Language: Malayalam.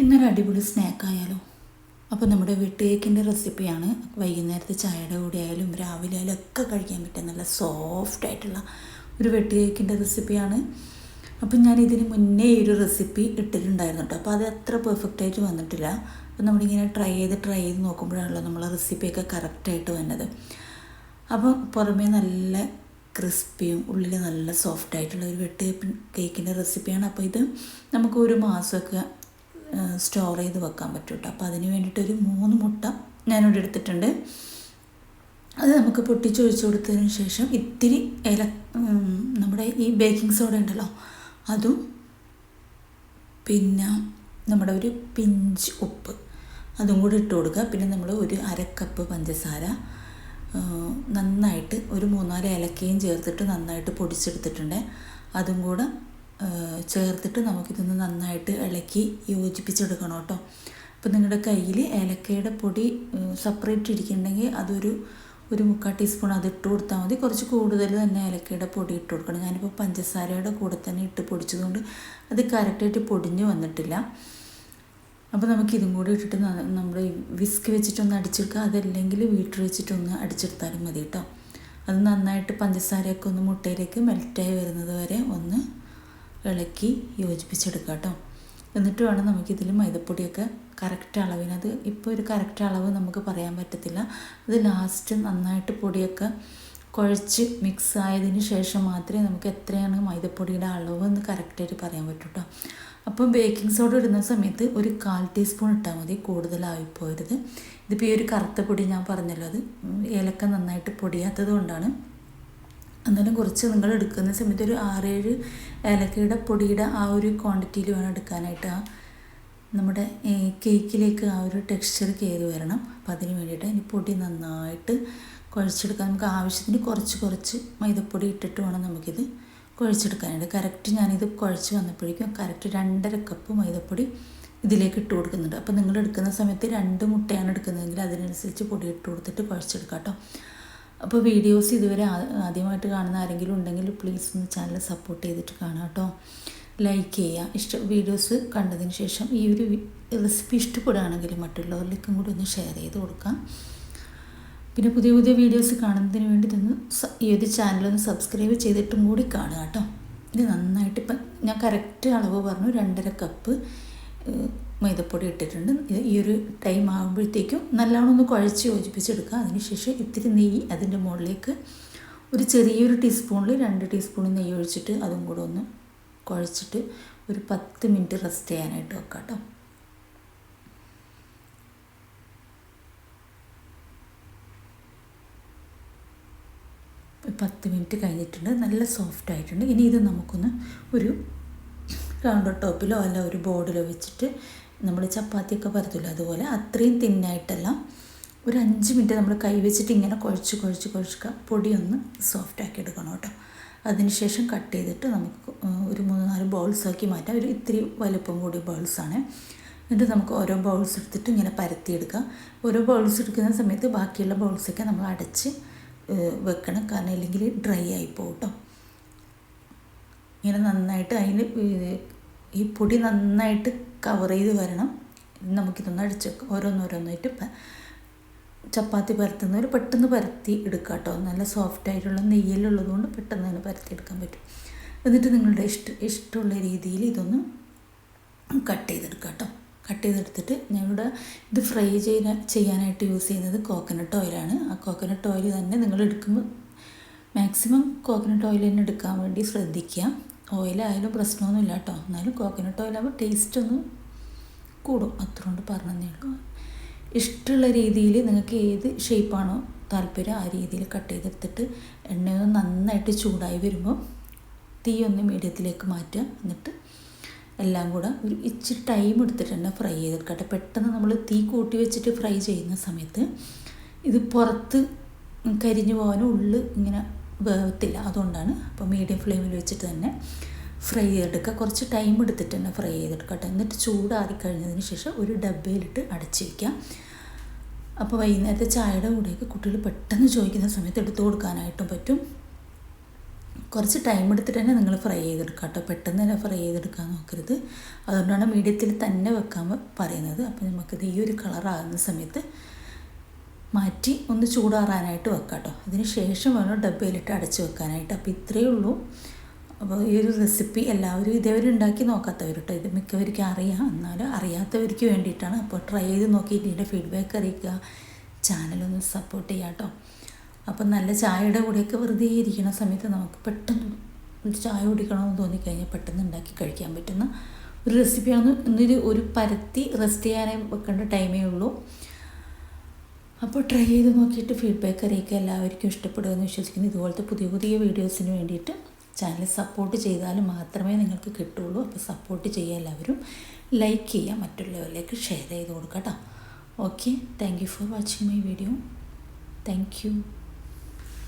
ഇന്നൊരു അടിപൊളി സ്നാക്ക് ആയാലോ അപ്പോൾ നമ്മുടെ വെട്ടുകേക്കിന്റെ റെസിപ്പിയാണ്. വൈകുന്നേരത്തെ ചായയുടെ കൂടെ ആയാലും രാവിലെ ആയാലും ഒക്കെ കഴിക്കാൻ പറ്റുന്ന നല്ല സോഫ്റ്റ് ആയിട്ടുള്ള ഒരു വെട്ടുകേക്കിന്റെ റെസിപ്പിയാണ്. അപ്പം ഞാൻ ഇതിന് മുന്നേ ഒരു റെസിപ്പി ഇട്ടിട്ടുണ്ടായിരുന്നു കേട്ടോ. അപ്പോൾ അത് അത്ര പെർഫെക്റ്റ് ആയിട്ട് വന്നിട്ടില്ല. അപ്പോൾ നമ്മളിങ്ങനെ ട്രൈ ചെയ്ത് ട്രൈ ചെയ്ത് നോക്കുമ്പോഴാണല്ലോ നമ്മളെ റെസിപ്പിയൊക്കെ കറക്റ്റായിട്ട് വന്നത്. അപ്പോൾ പുറമേ നല്ല ക്രിസ്പിയും ഉള്ളിൽ നല്ല സോഫ്റ്റ് ആയിട്ടുള്ള ഒരു വെട്ട് കേക്കിന്റെ റെസിപ്പിയാണ്. അപ്പോൾ ഇത് നമുക്ക് ഒരു മാസമൊക്കെ സ്റ്റോർ ചെയ്ത് വെക്കാൻ പറ്റും കേട്ടോ അപ്പോൾ അതിന് വേണ്ടിയിട്ട് ഒരു മൂന്ന് മുട്ട ഞാനിവിടെ എടുത്തിട്ടുണ്ട്. അത് നമുക്ക് പൊട്ടിച്ചൊഴിച്ച് കൊടുത്തതിന് ശേഷം ഇത്തിരി ഇല നമ്മുടെ ഈ ബേക്കിംഗ് സോഡ ഉണ്ടല്ലോ അതും പിന്നെ നമ്മുടെ ഒരു പിഞ്ച് ഉപ്പ് അതും കൂടി ഇട്ട് കൊടുക്കുക. പിന്നെ നമ്മൾ ഒരു അരക്കപ്പ് പഞ്ചസാര നന്നായിട്ട് ഒരു മൂന്നാൽ ഏലക്കയും ചേർത്തിട്ട് നന്നായിട്ട് പൊടിച്ചെടുത്തിട്ടുണ്ട്. അതും കൂടെ ചേർത്തിട്ട് നമുക്കിതൊന്ന് നന്നായിട്ട് ഇളക്കി യോജിപ്പിച്ചെടുക്കണം കേട്ടോ. അപ്പോൾ നിങ്ങളുടെ കയ്യിൽ ഏലക്കയുടെ പൊടി സെപ്പറേറ്റ് ഇരിക്കുന്നുണ്ടെങ്കിൽ അതൊരു ഒരു മുക്കാൽ ടീസ്പൂൺ അത് ഇട്ട് കൊടുത്താൽ മതി. കുറച്ച് കൂടുതൽ തന്നെ ഏലക്കയുടെ പൊടി ഇട്ട് കൊടുക്കണം. ഞാനിപ്പോൾ പഞ്ചസാരയുടെ കൂടെ തന്നെ ഇട്ട് പൊടിച്ചതുകൊണ്ട് അത് കറക്റ്റായിട്ട് പൊടിഞ്ഞ് വന്നിട്ടില്ല. അപ്പോൾ നമുക്ക് ഇതും കൂടി ഇട്ടിട്ട് നമ്മൾ വിസ്ക് വെച്ചിട്ടൊന്ന് അടിച്ചെടുക്കുക. അതല്ലെങ്കിൽ വീട്ടിൽ വെച്ചിട്ടൊന്ന് അടിച്ചെടുത്താലും മതി കേട്ടോ. അത് നന്നായിട്ട് പഞ്ചസാരയൊക്കെ ഒന്ന് മുട്ടയിലേക്ക് മെൽറ്റായി വരുന്നത് വരെ ഒന്ന് ഇളക്കി യോജിപ്പിച്ചെടുക്കുക കേട്ടോ. എന്നിട്ട് വേണം നമുക്കിതിൽ മൈദപ്പൊടിയൊക്കെ കറക്റ്റ് അളവിന്. അത് ഇപ്പോൾ ഒരു കറക്റ്റ് അളവ് നമുക്ക് പറയാൻ പറ്റത്തില്ല. അത് ലാസ്റ്റ് നന്നായിട്ട് പൊടിയൊക്കെ കുഴച്ച് മിക്സ് ആയതിന് ശേഷം മാത്രമേ നമുക്ക് എത്രയാണ് മൈദപ്പൊടിയുടെ അളവ് എന്ന് കറക്റ്റായിട്ട് പറയാൻ പറ്റൂ കേട്ടോ. അപ്പം ബേക്കിംഗ് സോഡ ഇടുന്ന സമയത്ത് ഒരു കാൽ ടീസ്പൂൺ ഇട്ടാൽ മതി കൂടുതലായി പോയരുത് ഇതിപ്പോൾ ഈ ഒരു കറുത്ത പൊടി ഞാൻ പറഞ്ഞല്ലോ അത് ഏലക്ക നന്നായിട്ട് പൊടിയാത്തത് കൊണ്ടാണ് എന്നാലും കുറച്ച് നിങ്ങൾ എടുക്കുന്ന സമയത്ത് ഒരു ആറേഴ് ഏലക്കയുടെ പൊടിയുടെ ആ ഒരു ക്വാണ്ടിറ്റിയിൽ വേണം എടുക്കാനായിട്ട്. ആ നമ്മുടെ കേക്കിലേക്ക് ആ ഒരു ടെക്സ്ചർ കയറി വരണം. അപ്പം അതിന് വേണ്ടിയിട്ട് ഇനി പൊടി നന്നായിട്ട് കുഴച്ചെടുക്കാൻ നമുക്ക് ആവശ്യത്തിന് കുറച്ച് കുറച്ച് മൈദപ്പൊടി ഇട്ടിട്ട് വേണം നമുക്കിത് കുഴച്ചെടുക്കാനായിട്ട്. കറക്റ്റ് ഞാനിത് കുഴച്ച് വന്നപ്പോഴേക്കും കറക്റ്റ് രണ്ടര കപ്പ് മൈദപ്പൊടി ഇതിലേക്ക് ഇട്ട് കൊടുക്കുന്നുണ്ട്. അപ്പോൾ നിങ്ങൾ എടുക്കുന്ന സമയത്ത് രണ്ട് മുട്ടയാണ് എടുക്കുന്നതെങ്കിൽ അതിനനുസരിച്ച് പൊടി ഇട്ട് കൊടുത്തിട്ട് കുഴച്ചെടുക്കാം കേട്ടോ അപ്പോൾ വീഡിയോസ് ഇതുവരെ ആദ്യമായിട്ട് കാണുന്ന ആരെങ്കിലും ഉണ്ടെങ്കിൽ പ്ലീസ് ഒന്ന് ചാനൽ സപ്പോർട്ട് ചെയ്തിട്ട് കാണാം കേട്ടോ. ലൈക്ക് ചെയ്യുക. ഇഷ്ട വീഡിയോസ് കണ്ടതിന് ശേഷം ഈ ഒരു റെസിപ്പി ഇഷ്ടപ്പെടുകയാണെങ്കിൽ മറ്റുള്ളവരിലേക്കും കൂടി ഒന്ന് ഷെയർ ചെയ്ത് കൊടുക്കാം. പിന്നെ പുതിയ പുതിയ വീഡിയോസ് കാണുന്നതിന് വേണ്ടി ഇതൊന്ന് ഈ ഒരു ചാനലൊന്ന് സബ്സ്ക്രൈബ് ചെയ്തിട്ടും കൂടി കാണുക കേട്ടോ. ഇത് നന്നായിട്ട് ഇപ്പം ഞാൻ കറക്റ്റ് അളവ് പറഞ്ഞു രണ്ടര കപ്പ് മൈദപ്പൊടി ഇട്ടിട്ടുണ്ട്. ഈ ഒരു ടൈം ആകുമ്പോഴത്തേക്കും നല്ലോണം ഒന്ന് കുഴച്ച് യോജിപ്പിച്ചെടുക്കുക. അതിനുശേഷം ഇത്തിരി നെയ്യ് അതിന്റെ മുകളിലേക്ക് ഒരു ചെറിയൊരു ടീസ്പൂണിൽ രണ്ട് ടീസ്പൂൺ നെയ്യ് ഒഴിച്ചിട്ട് അതും കൂടെ ഒന്ന് കുഴച്ചിട്ട് ഒരു പത്ത് മിനിറ്റ് റെസ്റ്റ് ചെയ്യാനായിട്ട് വെക്കാം കേട്ടോ. പത്ത് മിനിറ്റ് കഴിഞ്ഞിട്ടുണ്ട്. നല്ല സോഫ്റ്റ് ആയിട്ടുണ്ട്. ഇനി ഇത് നമുക്കൊന്ന് ഒരു കൗണ്ടർ ടോപ്പിലോ അല്ല ഒരു ബോർഡിലോ വെച്ചിട്ട് നമ്മൾ ചപ്പാത്തിയൊക്കെ പരത്തില്ല അതുപോലെ അത്രയും തിന്നായിട്ടല്ല. ഒരു അഞ്ച് മിനിറ്റ് നമ്മൾ കൈ വെച്ചിട്ട് ഇങ്ങനെ കുഴച്ച് കുഴച്ച് കുഴച്ച് പൊടിയൊന്ന് സോഫ്റ്റ് ആക്കി എടുക്കണം കേട്ടോ. അതിനുശേഷം കട്ട് ചെയ്തിട്ട് നമുക്ക് ഒരു മൂന്ന് നാല് ബൗൾസാക്കി മാറ്റാം. ഒരു ഇത്തിരി വലുപ്പം കൂടിയ ബൗൾസാണ് എന്നിട്ട് നമുക്ക് ഓരോ ബൗൾസ് എടുത്തിട്ട് ഇങ്ങനെ പരത്തിയെടുക്കാം ഓരോ ബൗൾസ് എടുക്കുന്ന സമയത്ത് ബാക്കിയുള്ള ബൗൾസൊക്കെ നമ്മൾ അടച്ച് വെക്കണം. കാരണം ഇല്ലെങ്കിൽ ഡ്രൈ ആയി പോകും കേട്ടോ ഇങ്ങനെ നന്നായിട്ട് അതിന് ഈ പൊടി നന്നായിട്ട് കവർ ചെയ്ത് വരണം. നമുക്കിതൊന്ന് അടിച്ച് ഓരോന്നോരോന്നായിട്ട് ചപ്പാത്തി പരത്തുന്നവർ പെട്ടെന്ന് പരത്തി എടുക്കുക കേട്ടോ നല്ല സോഫ്റ്റ് ആയിട്ടുള്ള നെയ്യലുള്ളതുകൊണ്ട് പെട്ടെന്ന് തന്നെ പരത്തി എടുക്കാൻ പറ്റും. എന്നിട്ട് നിങ്ങളുടെ ഇഷ്ട ഇഷ്ടമുള്ള രീതിയിൽ ഇതൊന്ന് കട്ട് ചെയ്തെടുക്കുക കേട്ടോ കട്ട് ചെയ്തെടുത്തിട്ട് ഞാനിവിടെ ഇത് ഫ്രൈ ചെയ്യാൻ ചെയ്യാനായിട്ട് യൂസ് ചെയ്യുന്നത് കോക്കനട്ട് ഓയിലാണ് ആ കോക്കനട്ട് ഓയിൽ തന്നെ നിങ്ങൾ എടുക്കുമ്പോൾ മാക്സിമം കോക്കനട്ട് ഓയിൽ തന്നെ എടുക്കാൻ വേണ്ടി ശ്രദ്ധിക്കുക. ഓയിലായാലും പ്രശ്നമൊന്നുമില്ല കേട്ടോ എന്നാലും കോക്കനട്ട് ഓയിലാകുമ്പോൾ ടേസ്റ്റ് ഒന്ന് കൂടും. അത്ര കൊണ്ട് പറഞ്ഞതേ ഉള്ളൂ. ഇഷ്ടമുള്ള രീതിയിൽ നിങ്ങൾക്ക് ഏത് ഷേപ്പാണോ താല്പര്യം ആ രീതിയിൽ കട്ട് ചെയ്തെടുത്തിട്ട് എണ്ണയൊന്ന് നന്നായിട്ട് ചൂടായി വരുമ്പോൾ തീ ഒന്ന് മീഡിയത്തിലേക്ക് മാറ്റുക. എന്നിട്ട് എല്ലാം കൂടെ ഒരു ഇച്ചിരി ടൈം എടുത്തിട്ട് തന്നെ ഫ്രൈ ചെയ്തെടുക്കട്ടെ. പെട്ടെന്ന് നമ്മൾ തീ കൂട്ടി വെച്ചിട്ട് ഫ്രൈ ചെയ്യുന്ന സമയത്ത് ഇത് പുറത്ത് കരിഞ്ഞു പോകാനും ഉള്ളിൽ ഇങ്ങനെ വേവത്തില്ല. അതുകൊണ്ടാണ് അപ്പോൾ മീഡിയം ഫ്ലെയിമിൽ വെച്ചിട്ട് തന്നെ ഫ്രൈ ചെയ്തെടുക്കുക. കുറച്ച് ടൈം എടുത്തിട്ട് തന്നെ ഫ്രൈ ചെയ്തെടുക്കട്ടെ എന്നിട്ട് ചൂടാറി കഴിഞ്ഞതിന് ശേഷം ഒരു ഡബ്ബയിലിട്ട് അടച്ച് വയ്ക്കാം അപ്പോൾ വൈകുന്നേരത്തെ ചായയുടെ കൂടെയൊക്കെ കുട്ടികൾ പെട്ടെന്ന് ചോദിക്കുന്ന സമയത്ത് എടുത്തു കൊടുക്കാനായിട്ടും പറ്റും. കുറച്ച് ടൈം എടുത്തിട്ട് തന്നെ നിങ്ങൾ ഫ്രൈ ചെയ്തെടുക്കുക കേട്ടോ. പെട്ടെന്ന് തന്നെ ഫ്രൈ ചെയ്തെടുക്കാൻ നോക്കരുത്. അതുകൊണ്ടാണ് മീഡിയത്തിൽ തന്നെ വെക്കാൻ പറയുന്നത്. അപ്പോൾ നമുക്കിത് ഈ ഒരു കളറാകുന്ന സമയത്ത് മാറ്റി ഒന്ന് ചൂടാറാനായിട്ട് വെക്കാം കേട്ടോ അതിന് ശേഷം വേണം ഡബ്ബയിലിട്ട് അടച്ച് വെക്കാനായിട്ട്. അപ്പോൾ ഇത്രയേ ഉള്ളൂ. അപ്പോൾ ഈ ഒരു റെസിപ്പി എല്ലാവരും ഇതേവരെ ഉണ്ടാക്കി നോക്കാത്തവർ കേട്ടോ ഇത് മിക്കവർക്കും അറിയാം. എന്നാലും അറിയാത്തവർക്ക് വേണ്ടിയിട്ടാണ് അപ്പോൾ ട്രൈ ചെയ്ത് നോക്കിയിട്ട് ഇതിന്റെ ഫീഡ്ബാക്ക് അറിയിക്കുക. ചാനലൊന്ന് സപ്പോർട്ട് ചെയ്യാം കേട്ടോ അപ്പം നല്ല ചായയുടെ കൂടെയൊക്കെ വെറുതെ ഇരിക്കുന്ന സമയത്ത് നമുക്ക് പെട്ടെന്ന് ചായ കുടിക്കണമെന്ന് തോന്നിക്കഴിഞ്ഞാൽ പെട്ടെന്ന് ഉണ്ടാക്കി കഴിക്കാൻ പറ്റുന്ന ഒരു റെസിപ്പിയാണ് ഇന്നൊരു ഒരു പരത്തി റെസ്റ്റ് ചെയ്യാനായി വെക്കേണ്ട ടൈമേ ഉള്ളൂ. അപ്പോൾ ട്രൈ ചെയ്ത് നോക്കിയിട്ട് ഫീഡ്ബാക്ക് അറിയിക്കുക. എല്ലാവർക്കും ഇഷ്ടപ്പെടുമെന്ന് വിശ്വസിക്കുന്നു. ഇതുപോലത്തെ പുതിയ പുതിയ വീഡിയോസിന് വേണ്ടിയിട്ട് ചാനൽ സപ്പോർട്ട് ചെയ്താൽ മാത്രമേ നിങ്ങൾക്ക് കിട്ടുള്ളൂ. അപ്പോൾ സപ്പോർട്ട് ചെയ്യുക എല്ലാവരും. ലൈക്ക് ചെയ്യുക. മറ്റുള്ളവരിലേക്ക് ഷെയർ ചെയ്ത് കൊടുക്കുക കേട്ടോ. Okay thank you for watching my video thank you